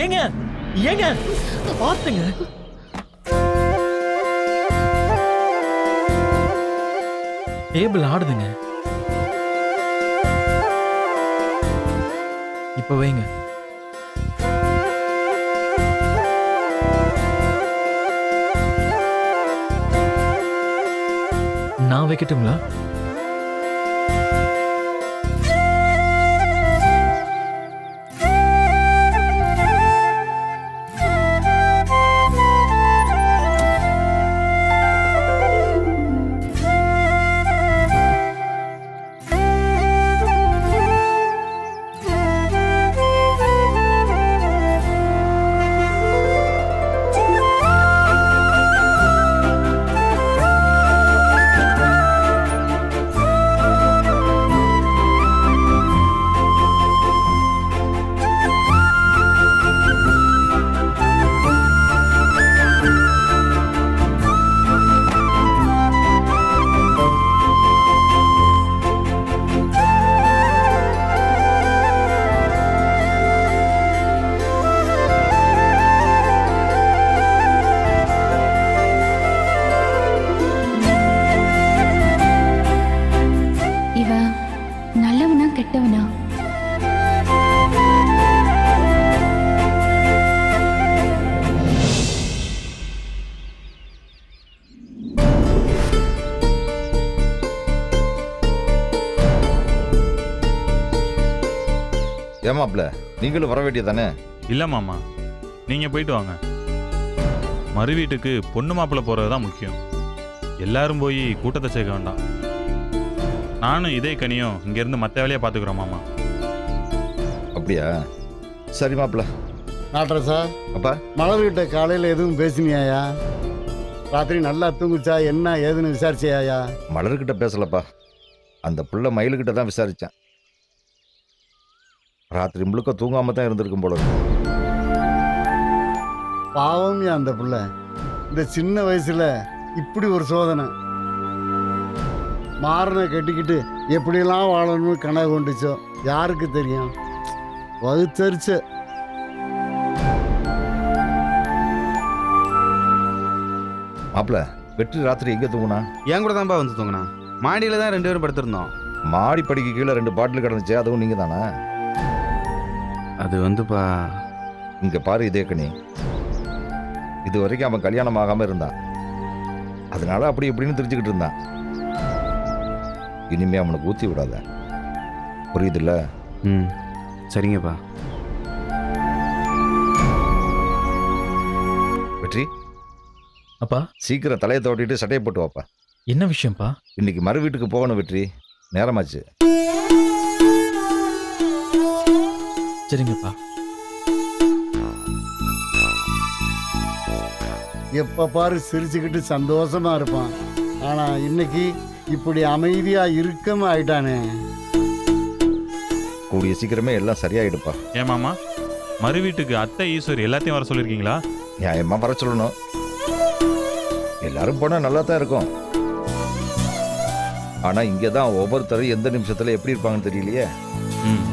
ஏங்க ஏங்க பார்த்துங்க. டேபிள் ஆடுதுங்க. இப்ப வைங்க. நான் வைக்கட்டுங்களா? ஏமாப்ல நீங்களும் வர வேண்டியதானே இல்லை மாமா நீங்கள் போயிட்டு வாங்க. மறு வீட்டுக்கு பொண்ணு மாப்பிள்ளை போகிறது தான் முக்கியம். எல்லாரும் போய் கூட்டத்தை சேர்க்க வேண்டாம். நானும் இதே கனியும் இங்கேருந்து மற்ற வேலையை பார்த்துக்குறோம் மாமா. அப்படியா? சரி மாப்ள நாட்டரசா அப்பா. மலர்கிட்ட காலையில் எதுவும் பேசினியாயா? ராத்திரி நல்லா தூங்குச்சா? என்ன ஏதுன்னு விசாரிச்சியாயா? மலர்கிட்ட பேசலப்பா. அந்த புள்ள மயிலுக்கிட்ட தான் விசாரிச்சேன். ராத்திரி முழுக்க தூங்காம தான் இருந்திருக்கும் போல. பாவம் அந்த புள்ள. இந்த சின்ன வயசுல இப்படி ஒரு சோதனை. மாறனை கட்டிக்கிட்டு எப்படியெல்லாம் வாழணும்னு கனவு கொண்டுச்சோ யாருக்கு தெரியும்? வகுத்தரிச்சு மாப்ள வெற்றி ராத்திரி எங்க தூங்குனா? என் கூட தான்ப்பா வந்து தூங்கினா. மாடியில் தான் ரெண்டு பேரும் படுத்திருந்தோம். மாடி படிக்கு கீழே ரெண்டு பாட்டில் கிடந்துச்சு அதுவும் நீங்க தானே அது வந்துப்பா இங்க பாரு இதே கனி இது வரைக்கும் அவன் கல்யாணம் ஆகாம இருந்தான். அதனால அப்படி இப்படின்னு தெரிஞ்சுக்கிட்டு இருந்தான். இனிமே அவனுக்கு ஊத்தி விடாத. புரியுதுல்ல? ம். சரிங்கப்பா. வெற்றி? அப்பா. சீக்கிரம் தலையை தோட்டிட்டு சட்டையை போட்டு வாப்பா. என்ன விஷயம்ப்பா? இன்னைக்கு மறு வீட்டுக்கு போகணும் வெற்றி. நேரமாச்சு. சரிங்கப்பா. எப்போ பாரு சிரிச்சுக்கிட்டு சந்தோஷமா இருப்பான். ஆனா இன்னைக்கு இப்படி அமைதியா இருக்கமா ஆயிட்டானே. கூடிய சீக்கிரமே எல்லாம் சரியாயிடுப்பா ஏன் மாமா? மறு வீட்டுக்கு அத்தை ஈஸ்வர் எல்லாத்தையும் வர சொல்லியிருக்கீங்களா? நியாயமா வர சொல்லணும். எல்லாரும் போனா நல்லா தான் இருக்கும். ஆனா இங்கே தான் ஒவ்வொருத்தரும் எந்த நிமிஷத்துல எப்படி இருப்பாங்கன்னு தெரியலையே. ம்.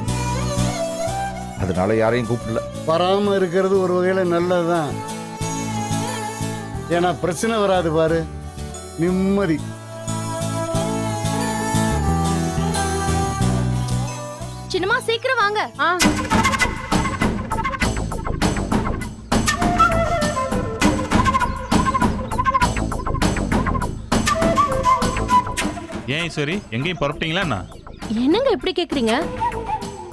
அதனால யாரையும் கூப்பிடல. வராம இருக்கிறது ஒரு வகையில நல்லதுதான். ஏன்னா பிரச்சனை வராது பாரு. நிம்மதி. சின்னமா சீக்கிரம் வாங்க. ஆ. ஏன் ஈஸ்வரி? எங்கேயும் புறப்பட்டீங்களா என்ன? என்னங்க இப்படி கேக்குறீங்க?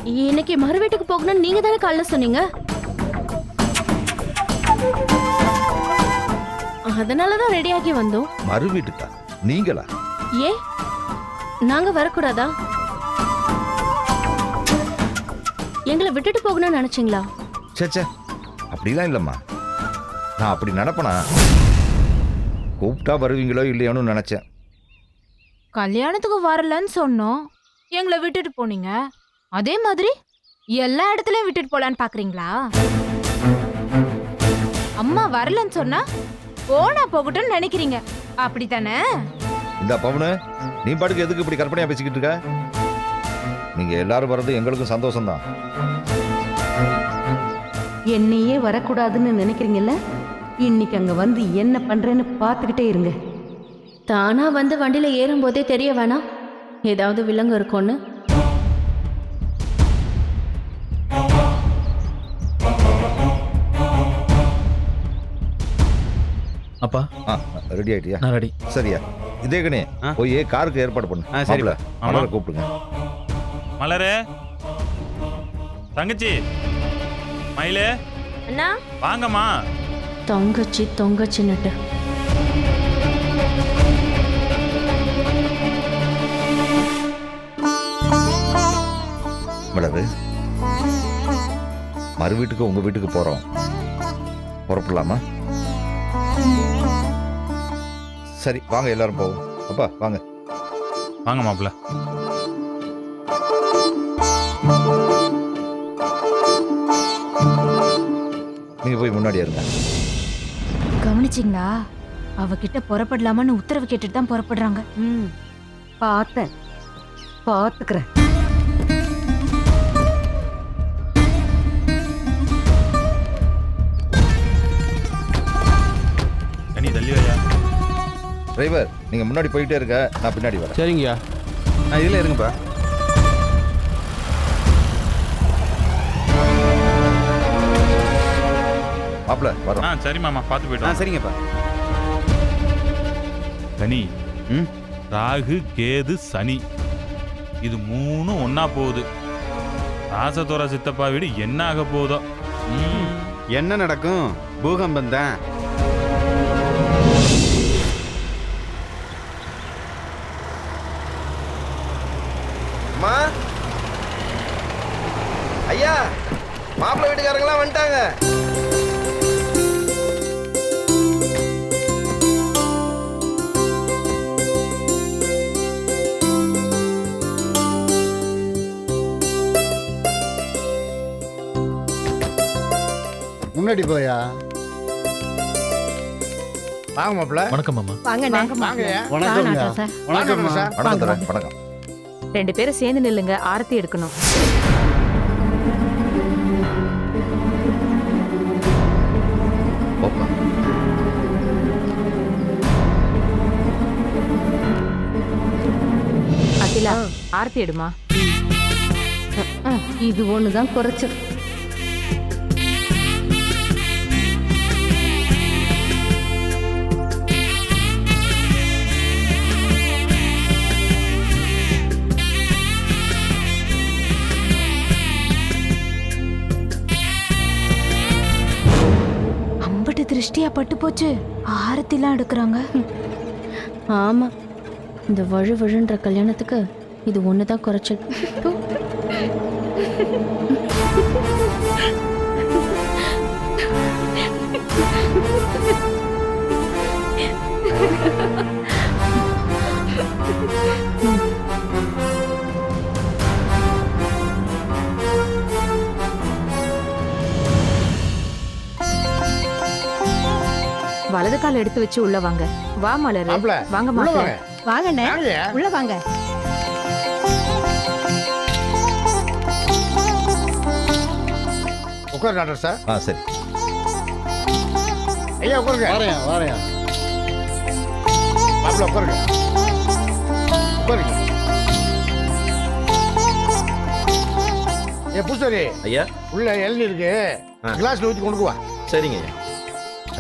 இன்னைக்கு மறு வீட்டுக்கு போகணும்னு நீங்க தானே காலைல சொன்னீங்க? அதனாலதான் ரெடியாகி வந்தோம். மறு வீட்டுக்கா? நீங்களா? ஏ நாங்க வரக்கூடாதா? எங்களை விட்டுட்டு போகணும்னு நினைச்சீங்களா? ச்சே ச்சே அப்படிலாம் இல்லைம்மா. நான் அப்படி நடப்பனா கூப்பிட்டா வருவீங்களோ இல்லையோன்னு நினைச்சேன். கல்யாணத்துக்கு வரலன்னு சொன்னோம். எங்களை விட்டுட்டு போனீங்க. அதே மாதிரி எல்லா இடத்துலயும் விட்டுட்டு போலான்னு பாக்குறீங்களா? அம்மா வரலன்னு சொன்னா போனா போகட்டும்னு நினைக்கிறீங்க. அப்படித்தானே? இந்த பவுனு நீ பாட்டுக்கு எதுக்கு இப்படி கற்பனையா பேசிக்கிட்டு இருக்க? நீங்க எல்லாரும் வர்றது எங்களுக்கும் சந்தோஷம்தான். என்னையே வரக்கூடாதுன்னு நினைக்கிறீங்கல்ல? இன்னைக்கு அங்க வந்து என்ன பண்றேன்னு பார்த்துக்கிட்டே இருங்க. தானா வந்து வண்டியில ஏறும்போதே தெரிய வேணாம். ஏதாவது விலங்கு இருக்கும்னு. அப்பா. ஆ ரெடி ஆயிட்டியா? நான் ரெடி சரியா. இதே கணி ஆ. போய் காருக்கு ஏற்பாடு பண்ணு. மாப்பிள, மலரை கூப்பிடுங்க. மலரே. தங்கச்சி. மயிலே. அண்ணா. வாங்கம்மா. தொங்கச்சி தொங்கச்சின்னுட்டு. மலரு மறு வீட்டுக்கு உங்க வீட்டுக்கு போறோம். புறப்படலாமா? சரி வாங்க எல்லாரும் போவோம். அப்பா வாங்க. வாங்க மாப்பிள்ள. நீங்க போய் முன்னாடி இருங்க. கவனிச்சிங்களா? அவகிட்ட புறப்படலாமான்னு உத்தரவு கேட்டுட்டு தான் புறப்படுறாங்க. ம். பார்த்தேன். பார்த்துக்கிறேன். டிரைவர் நீங்க முன்னாடி போயிட்டே இருக்க நான் பின்னாடி வரேன். சரிங்கய்யா. ஆ இதில் இருங்கப்பா. மாப்பிள வரோம். ஆ சரி மாமா பார்த்து ஆ போயிட்டு சரிங்கப்பா. கனி ம்? ராகு கேது சனி. இது மூணும் ஒண்ணா போகுது. ராசதோர சித்தப்பா வீடு என்ன ஆக போதோ? ம். என்ன நடக்கும்? பூகம்பம் தான். வந்துட்டாங்க. முன்னாடி போயா? வாங்க மாப்பிள்ள. வணக்கம் மாமா. வாங்க வணக்கம் சார் வணக்கம் வணக்கம். ரெண்டு பேரும் சேர்ந்து நில்லுங்க ஆரத்தி எடுக்கணும். போப்பா அகிலா ஆரத்தி எடுமா? இது ஒண்ணுதான் குறைச்சல். திருஷ்டியா பட்டு போச்சு ஆரத்திலாம் எடுக்கிறாங்க. ஆமா. இந்த வழு வழுன்ற கல்யாணத்துக்கு இது ஒன்று தான் குறைச்சல். வலது கால் எடுத்து வச்சு உள்ள வாங்க. வா மலரு. மாப்பிள, வாங்க மாப்பிள. வாங்க. உள்ள வாங்க. உட்கார் டாக்டர் சார். ஆ சரி. ஐயா உட்காருங்க. வாரையா வாரையா மாப்பிள்ள உட்காருங்க. உட்காருங்க. ஏ பூசாரி. ஐயா. உள்ள இளநீ இருக்கு. கிளாஸ்ல ஊற்றி கொண்டு வா. சரிங்க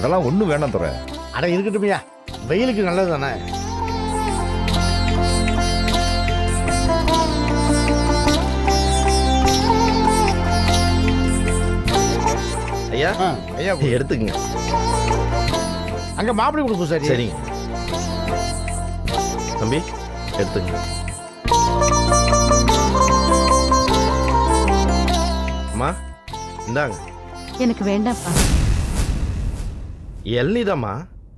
அதெல்லாம் ஒன்றும் வேண்டாம் துறை அட இருக்கட்டும்யா வெயிலுக்கு நல்லது தானே ஐயா ஐயா. எடுத்துக்கங்க. அங்க மாப்பிள்ளை கொடு பூசாரி சரிங்க. தம்பி எடுத்துக்கங்க. அம்மா இந்தாங்க. எனக்கு வேண்டாம்ப்பா. இளநீதாம்மா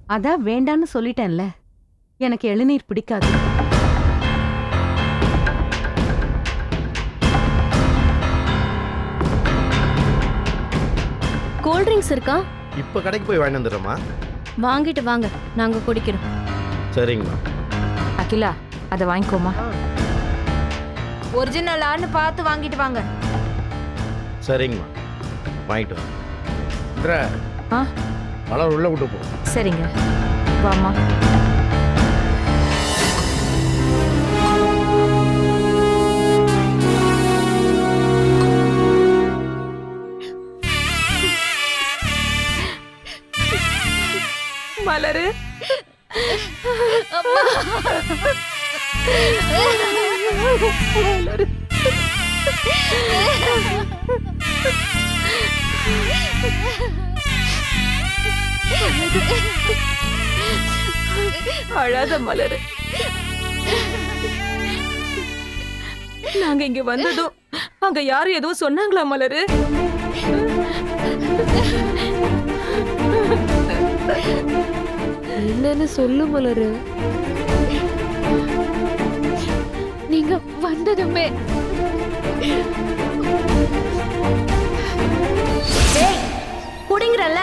அதான் வேண்டான்னு சொல்லிட்டேன்ல. எனக்கு இளநீர் பிடிக்காது. கூல் ட்ரிங்க்ஸ் இருக்கா? இப்போ கடைக்கு போய் வாங்கிட்டு வந்துடுறேம்மா. வாங்கிட்டு வாங்க. நாங்க குடிக்கிறோம். சரிங்கம்மா. அகிலா அதை வாங்கிக்கோமா ஒரிஜினலான்னு பார்த்து வாங்கிட்டு வாங்க. சரிங்கம்மா. வாங்கிட்டு சித்ரா ஆ? மலர் உள்ள விட்டு போ. சரிங்க. வாமா மலரு. அழாத மலரு. நாங்க இங்க வந்ததும் அங்க யாரும் எதுவும் சொன்னாங்களா மலரு? என்னன்னு சொல்லு மலரு. நீங்க வந்ததுமே. குடிங்கிறல்ல.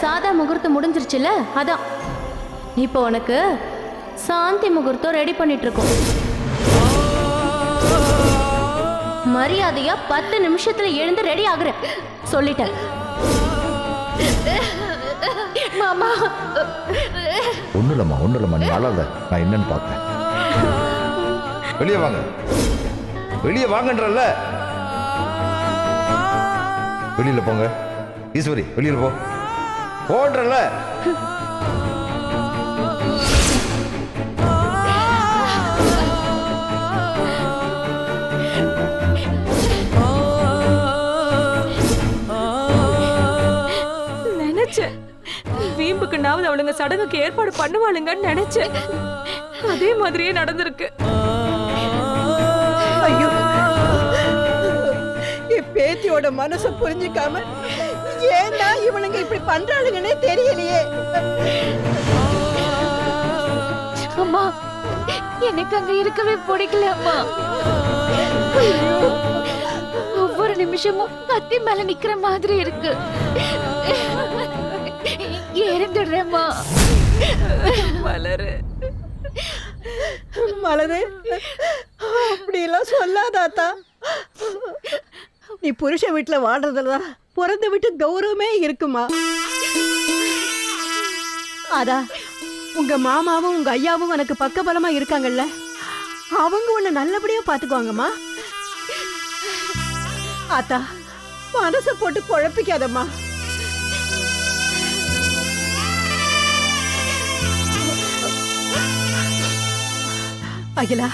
சாதா முகூர்த்தம் முடிஞ்சிருச்சுல அதான். இப்போ உனக்கு சாந்தி முகூர்த்தம் ரெடி பண்ணிட்டு இருக்கோம் மரியாதையா பத்து நிமிஷத்துல எழுந்து ரெடி ஆகுற சொல்லிட்டேன். மாமா. ஒன்றும் இல்லைம்மா ஒன்றும் இல்லைம்மா நீ அழாத. நான் என்னன்னு வெளியே வாங்க. வெளியே வாங்கன்றல்ல. வெளியில போங்க. ஈஸ்வரி வெளியில போ. போன்றல்ல நினைச்சேன் வீம்புக்கு நாவது அவளுங்க சடங்குக்கு ஏற்பாடு பண்ணுவாளுங்கன்னு நினைச்சேன் அதே மாதிரியே நடந்திருக்கு. ஐயோ. என் பேத்தியோட மனசை புரிஞ்சுக்காம ஏன்னா இவனுங்க இப்படி பண்றாளுங்கன்னே தெரியலையே. அம்மா எனக்கு அங்க இருக்கவே பிடிக்கல அம்மா. ஒவ்வொரு நிமிஷமும் கத்தி மேல நிக்கிற மாதிரி இருக்கு. இறந்துடுறேம்மா மலரு. மலரு அப்படியெல்லாம் சொல்லாதாத்தா நீ புருஷ வீட்டுல வாடுறதுலதான் பிறந்த வீட்டு கௌரவமே இருக்குமா? அதா உங்க மாமாவும் உங்க ஐயாவும் உனக்கு பக்கபலமா இருக்காங்கல்ல? அவங்க உன்னை நல்லபடியா பாத்துக்குவாங்கம்மா. ஆத்தா மனசை போட்டு குழப்பிக்காதம்மா. அகிலா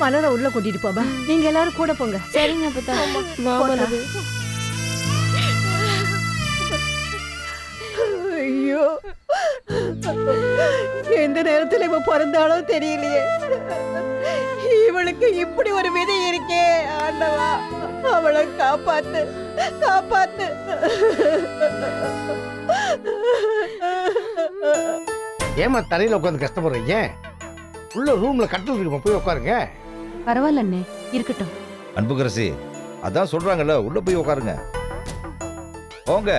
மலரை உள்ள கூட்டிட்டு போமா நீங்க எல்லாரும் கூட போங்க. சரிங்க ஐயோ எந்த நேரத்துல இவ பிறந்தாலோ தெரியலையே இவளுக்கு இப்படி ஒரு விதை இருக்கே ஆண்டவா அவளை காப்பாத்து காப்பாத்து ஏமா தரையில உட்காந்து கஷ்டப்படுறீங்க உள்ள ரூம்ல கட்டில் இருக்குமா போய் உட்காருங்க பரவாயில்ல அண்ணே இருக்கட்டும் அன்புக்கரசி அதான் சொல்றாங்கல்ல உள்ள போய் உட்காருங்க போங்க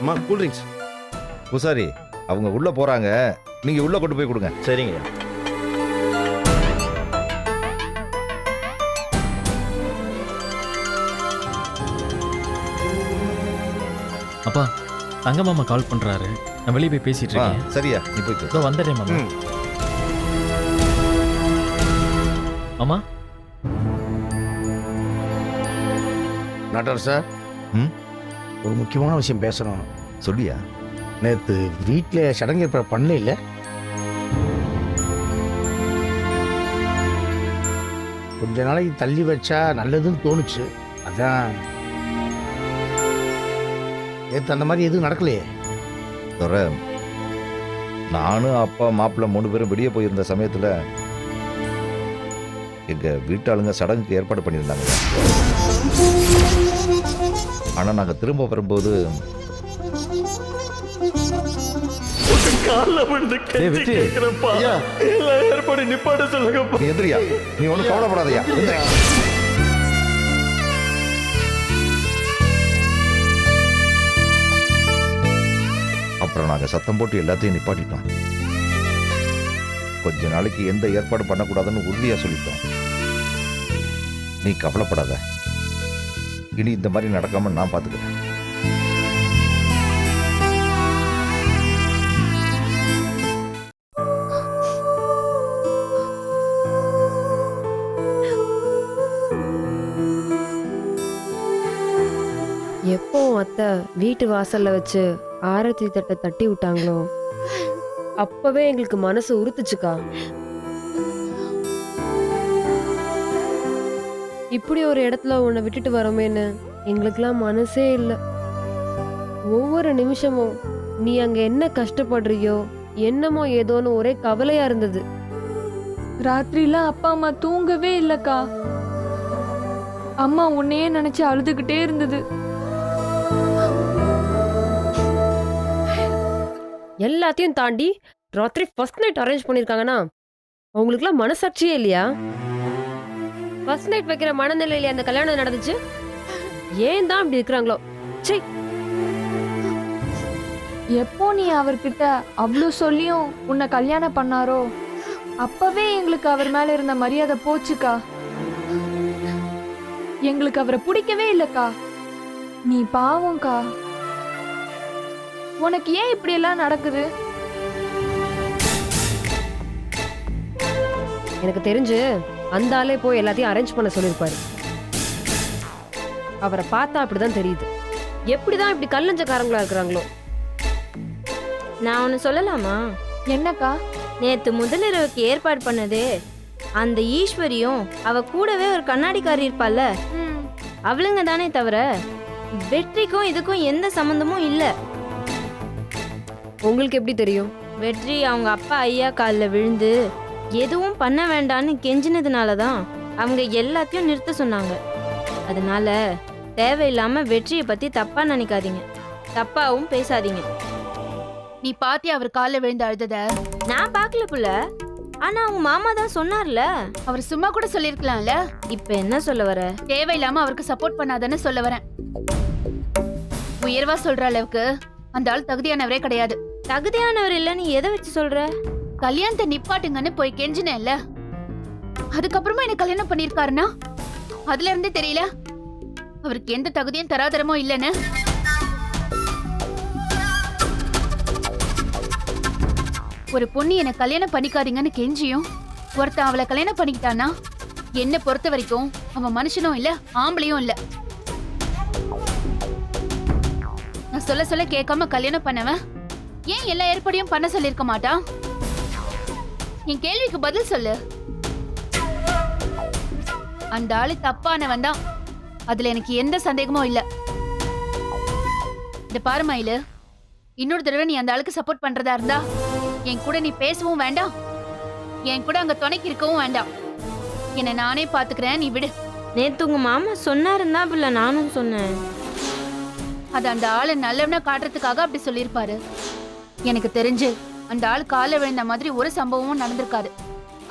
அம்மா கூல் ட்ரிங்க்ஸ் பூசாரி அவங்க உள்ள போறாங்க. நீங்க உள்ள கொண்டு போய் கொடுங்க. சரிங்க அப்பா தங்க மாமா கால் பண்றாரு. நான் வெளியே போய் பேசிட்டு ஆ, இருக்கேன். சரியா நீ போய்க்கு இதோ வந்துடுறேன் மாமா. ம். மாமா? நாட்டார் சார். ம்? ஒரு முக்கியமான விஷயம் பேசணும். சொல்லியா? நேற்று வீட்டில் சடங்கு ஏற்பாடு பண்ணல இல்ல கொஞ்ச நாளைக்கு தள்ளி வச்சா நல்லதுன்னு தோணுச்சு. அதான். நேற்று அந்த மாதிரி எதுவும் நடக்கலையே? நானும் அப்பா மாப்பிள்ளை மூணு பேரும் வெளியே போயிருந்த சமயத்துல எங்க வீட்டாளுங்க சடங்குக்கு ஏற்பாடு பண்ணியிருந்தாங்க. ஆனா நாங்க திரும்ப வரும்போது சொல்லுங்கப்பா. நீ எந்திரியா? நீ ஒன்றும் கவலைப்படாதயா. அப்புறம் நாங்கள் சத்தம் போட்டு எல்லாத்தையும் நிப்பாட்டிட்டோம். கொஞ்ச நாளைக்கு எந்த ஏற்பாடு பண்ணக்கூடாதுன்னு உறுதியாக சொல்லிட்டோம். நீ கவலைப்படாத. இனி இந்த மாதிரி நடக்காமல் நான் பார்த்துக்கிறேன். எப்போ அத்தை வீட்டு வாசல்ல வச்சு ஆரத்தி தட்டை தட்டி விட்டாங்களோ? அப்பவே எங்களுக்கு மனசு உறுத்துச்சுக்கா. இப்படி ஒரு இடத்துல உன்னை விட்டுட்டு வரோமேன்னு எங்களுக்கெல்லாம் மனசே இல்லை. ஒவ்வொரு நிமிஷமும் நீ அங்க என்ன கஷ்டப்படுறியோ என்னமோ ஏதோன்னு ஒரே கவலையா இருந்தது. ராத்திரிலாம் அப்பா அம்மா தூங்கவே இல்லக்கா. அம்மா உன்னையே நினைச்சு அழுதுகிட்டே இருந்தது. எல்லாத்தையும் தாண்டி ராத்திரி ஃபர்ஸ்ட் நைட் அரேஞ்ச் பண்ணியிருக்காங்கன்னா அவங்களுக்குலாம் மனசாட்சியே இல்லையா? ஃபர்ஸ்ட் நைட் வைக்கிற மனநிலையில அந்த கல்யாணம் நடந்துச்சு? ஏன் தான் இப்படி இருக்கிறாங்களோ? எப்போ நீ அவர்கிட்ட அவ்வளோ சொல்லியும் உன்னை கல்யாணம் பண்ணாரோ? அப்பவே எங்களுக்கு அவர் மேல இருந்த மரியாதை போச்சுக்கா. எங்களுக்கு அவரை பிடிக்கவே இல்லக்கா. நீ பாவம்க்கா. உனக்கு ஏன் இப்படி எல்லாம் நடக்குது? எனக்கு தெரிஞ்சு அந்த ஆளே போய் எல்லாத்தையும் அரேஞ்ச் பண்ண சொல்லியிருப்பாரு. அவரை பார்த்தா அப்படிதான் தெரியுது. எப்படிதான் இப்படி கல்லஞ்சக்காரங்களா இருக்கிறாங்களோ. நான் ஒன்று சொல்லலாமா? என்னக்கா? நேத்து முதலிரவுக்கு ஏற்பாடு பண்ணது அந்த ஈஸ்வரியும் அவ கூடவே ஒரு கண்ணாடிக்காரி இருப்பாள்ல? அவளுங்க தானே தவிர வெற்றிக்கும் இதுக்கும் எந்த சம்மந்தமும் இல்லை. உங்களுக்கு எப்படி தெரியும்? வெற்றி அவங்க அப்பா ஐயா காலில் விழுந்து எதுவும் பண்ண வேண்டான்னு கெஞ்சினதுனால தான் அவங்க எல்லாத்தையும் நிறுத்த சொன்னாங்க. அதனால தேவையில்லாம வெற்றியை பத்தி தப்பா நினைக்காதீங்க. தப்பாவும் பேசாதீங்க. நீ பாத்தியா அவர் காலில் விழுந்து அழுதத? நான் பார்க்கல புள்ள. ஆனா அவங்க மாமா தான் சொன்னார்ல. அவர் சும்மா கூட சொல்லிருக்கலாம்ல? இப்ப என்ன சொல்ல வர? தேவையில்லாம அவருக்கு சப்போர்ட் பண்ணாதன்னு சொல்ல வரேன். உயர்வா சொல்ற அளவுக்கு அந்த ஆள் தகுதியானவரே கிடையாது. தகுதியானவர் இல்லைன்னு எதை வச்சு சொல்ற? கல்யாணத்தை நிப்பாட்டுங்கன்னு போய் கெஞ்சினேன்ல. அதுக்கப்புறமா என்ன கல்யாணம் பண்ணிருக்காருன்னா அதுல இருந்தே தெரியல. அவருக்கு எந்த தகுதியும் தராதரமோ இல்லைன்னு. ஒரு பொண்ணு என்ன கல்யாணம் பண்ணிக்காதீங்கன்னு கெஞ்சியும் ஒருத்தன் அவளை கல்யாணம் பண்ணிக்கிட்டானா என்ன பொறுத்த வரைக்கும் அவன் மனுஷனும் இல்ல ஆம்பளையும் இல்ல. நான் சொல்ல சொல்ல கேட்காம கல்யாணம் பண்ணவன் ஏன் எல்லா ஏற்பாடையும் பண்ண சொல்லிருக்க மாட்டான்? என் கேள்விக்கு பதில் சொல்லு. அந்த ஆளு தப்பானவன் தான் அதுல எனக்கு எந்த சந்தேகமும் இல்ல. இந்த பாரு மயிலு. இன்னொரு தடவை நீ அந்த ஆளுக்கு சப்போர்ட் பண்றதா இருந்தா என் கூட நீ பேசவும் வேண்டாம். என் கூட அங்க துணைக்கு இருக்கவும் வேண்டாம். என்னை நானே பாத்துக்கிறேன் நீ விடு. நேத்து உங்க மாமா சொன்னாருன்னா பிள்ளை நானும் சொன்னேன். அது அந்த ஆளை நல்லவனா காட்டுறதுக்காக அப்படி சொல்லியிருப்பாரு. எனக்கு தெரிஞ்சு அந்த ஆள் காலை விழுந்த மாதிரி ஒரு சம்பவமும் நடந்திருக்காது.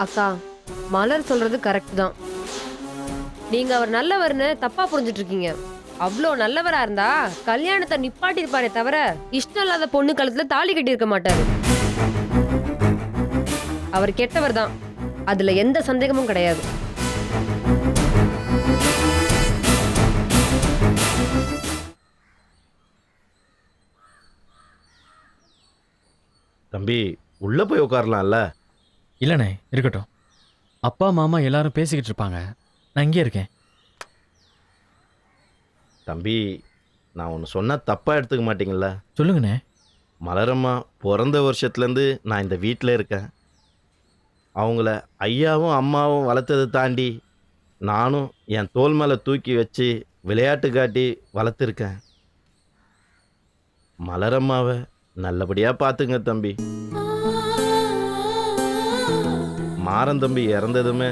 அக்கா மலர் சொல்றது கரெக்ட் தான். நீங்க அவர் நல்லவர்னு தப்பா புரிஞ்சிட்டு இருக்கீங்க அவ்வளோ நல்லவரா இருந்தா கல்யாணத்தை நிப்பாட்டி இருப்பாரே தவிர இஷ்டம் இல்லாத பொண்ணு கழுத்துல தாலி கட்டி இருக்க மாட்டாரு. அவர் கெட்டவர் தான். அதுல எந்த சந்தேகமும் கிடையாது. தம்பி உள்ள போய் உட்காரலாம்ல இல்லைண்ணே இருக்கட்டும். அப்பா மாமா எல்லாரும் பேசிக்கிட்டு இருப்பாங்க. நான் இங்கே இருக்கேன். தம்பி நான் ஒன்று சொன்னா தப்பா எடுத்துக்க மாட்டீங்களா சொல்லுங்கண்ணே. மலரம்மா பிறந்த வருஷத்துலேருந்து நான் இந்த வீட்டில் இருக்கேன். அவங்கள ஐயாவும் அம்மாவும் வளர்த்ததை தாண்டி நானும் என் தோல் மேலே தூக்கி வச்சு விளையாட்டு காட்டி வளர்த்துருக்கேன். மலரம்மாவை நல்லபடியாக பாத்துங்க தம்பி. மாறன் தம்பி இறந்ததுமே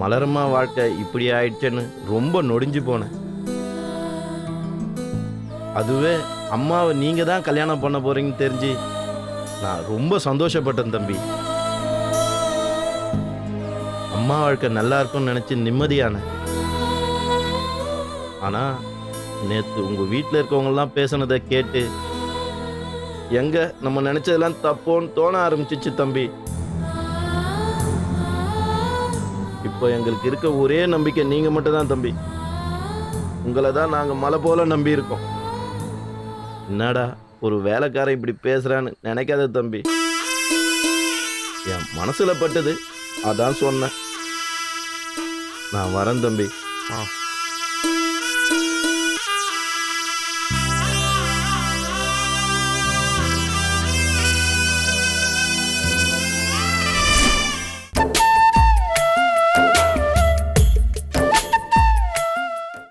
மலரம்மா வாழ்க்கை இப்படி ஆயிடுச்சேன்னு ரொம்ப நொடிஞ்சு போனேன். அதுவே அம்மாவை நீங்கள் தான் கல்யாணம் பண்ண போகிறீங்கன்னு தெரிஞ்சு நான் ரொம்ப சந்தோஷப்பட்டேன் தம்பி. அம்மா வாழ்க்கை நல்லா இருக்கும்னு நினச்சி நிம்மதியானேன் ஆனால் நேற்று உங்கள் வீட்டில் இருக்கவங்கெல்லாம் பேசுனதை கேட்டு எங்க நம்ம நினச்சதெல்லாம் தப்போன்னு தோண ஆரம்பிச்சிச்சு தம்பி. இப்போ எங்களுக்கு இருக்க ஒரே நம்பிக்கை நீங்கள் மட்டும் தான் தம்பி. உங்களை தான் நாங்கள் மலை போல நம்பி இருக்கோம். என்னடா ஒரு வேலைக்காரன் இப்படி பேசுறான்னு நினைக்காத தம்பி. என் மனசுல பட்டது அதான் சொன்னேன். நான் வரேன் தம்பி. ஆ.